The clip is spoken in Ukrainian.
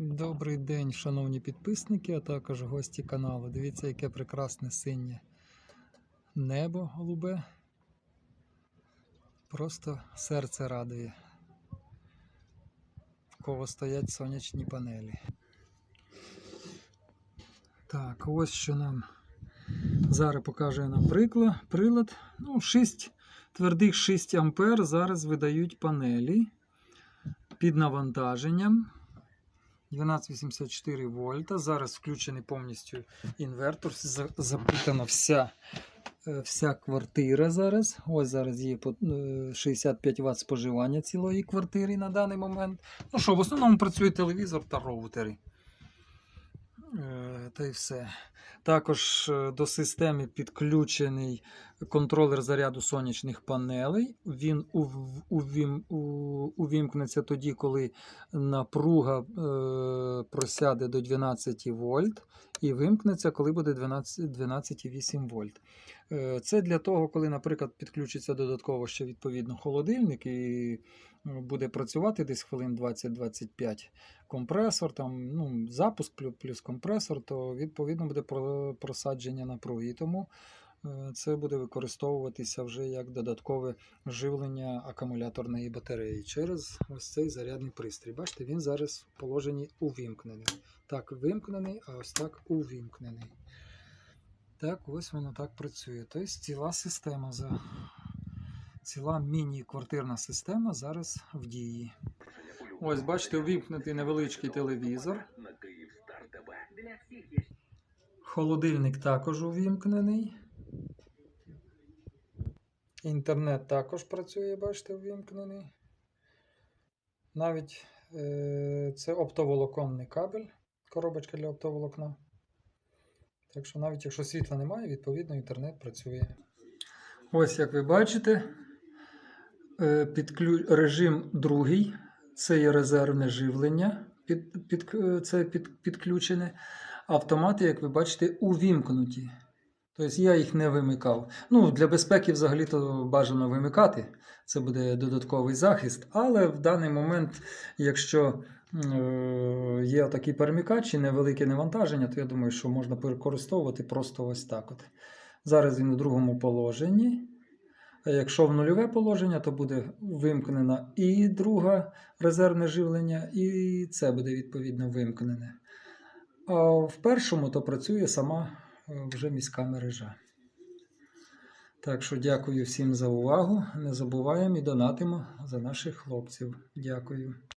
Добрий день, шановні підписники, а також гості каналу. Дивіться, яке прекрасне синє небо голубе. Просто серце радує. В кого стоять сонячні панелі. Так, ось що нам зараз показує нам прилад. Ну, 6, твердих 6 ампер зараз видають панелі під навантаженням. 1284 вольта. Зараз включений повністю інвертор. За- Запитана вся, е, вся квартира зараз. Ось зараз є е, 65 Вт споживання цілої квартири на даний момент. Ну що, в основному працює телевізор та роутери. Е, Та й все. Також е, до системи підключений контролер заряду сонячних панелей. Він увімкнеться тоді, коли напруга е, просяде до 12 вольт, і вимкнеться, коли буде 12,8 вольт. Е, Це для того, коли, наприклад, підключиться додатково ще відповідно холодильник і е, буде працювати десь хвилин 20-25 компресор, там, ну, запуск плюс компресор, то відповідно буде про- просадження напруги. І тому це буде використовуватися вже як додаткове живлення акумуляторної батареї через ось цей зарядний пристрій. Бачите, він зараз в положенні увімкнений. Так, вимкнений, а ось так увімкнений. Так, ось воно так працює. Тобто ціла система, ціла міні-квартирна система зараз в дії. Ось, бачите, увімкнутий невеличкий телевізор. Холодильник також увімкнений. Інтернет також працює, бачите, увімкнений. Навіть е, це оптоволоконний кабель, коробочка для оптоволокна. Так що навіть якщо світла немає, відповідно інтернет працює. Ось як ви бачите, е, підклю... режим другий. Це є резервне живлення, під, під, е, це під, підключене. Автомати, як ви бачите, увімкнуті. Тобто я їх не вимикав. Ну, для безпеки взагалі-то бажано вимикати. Це буде додатковий захист. Але в даний момент, якщо е, є такий перемикач і невелике навантаження, то я думаю, що можна використовувати просто ось так. От. Зараз він у другому положенні. А якщо в нульове положення, то буде вимкнено і друге резервне живлення, і це буде відповідно вимкнене. А в першому то працює сама вже міська мережа. Так що дякую всім за увагу. Не забуваємо і донатимо за наших хлопців. Дякую.